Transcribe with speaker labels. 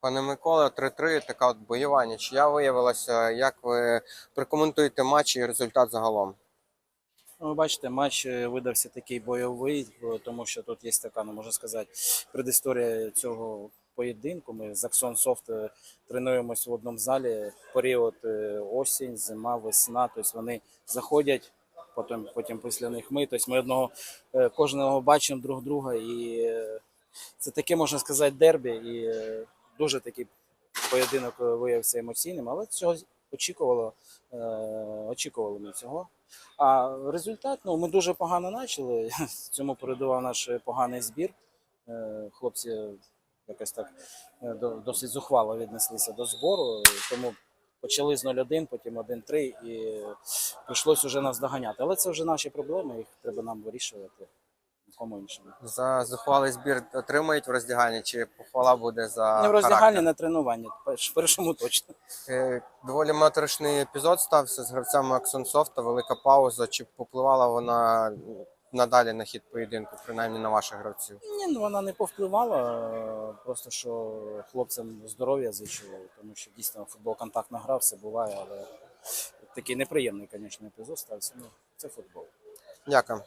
Speaker 1: Пане Микола, 3-3, така от бойова нічия виявилася. Як ви прокоментуєте матч і результат загалом?
Speaker 2: Ну, ви бачите, матч е, видався такий бойовий, тому що тут є така, ну можна сказати, предісторія цього поєдинку. Ми з Аксон Софт е, тренуємось в одному залі. Період е, осінь, зима, весна. Тобто вони заходять, потім, потім після них ми. Тобто ми одного кожного бачимо друг друга, і це таке можна сказати дербі. І дуже такий поєдинок е, виявився емоційним, але цього очікувало, е, очікували ми цього. А результат, ну ми дуже погано почали. Цьому передував наш поганий збір. Е, Хлопці якось так досить зухвало віднеслися до збору, тому почали з 0-1, потім 1-3 і прийшлось вже нас доганяти. Але це вже наші проблеми, їх треба нам вирішувати. Нікому іншому.
Speaker 1: За захвалий збір отримають в роздягальні, чи похвала буде за
Speaker 2: Не в роздягальні, на тренуванні. Перш- Першому точно.
Speaker 1: Е, Доволі моторошний епізод стався з гравцями Аксонсофта. Велика пауза. Чи попливала вона надалі на хід поєдинку, принаймні на ваших гравців?
Speaker 2: Ні, ну вона не повпливала. Просто що хлопцям здоров'я зичили, тому що дійсно футбол контактна гра, все буває, але такий неприємний, звісно, епізод стався. Ну, це футбол.
Speaker 1: Дякую.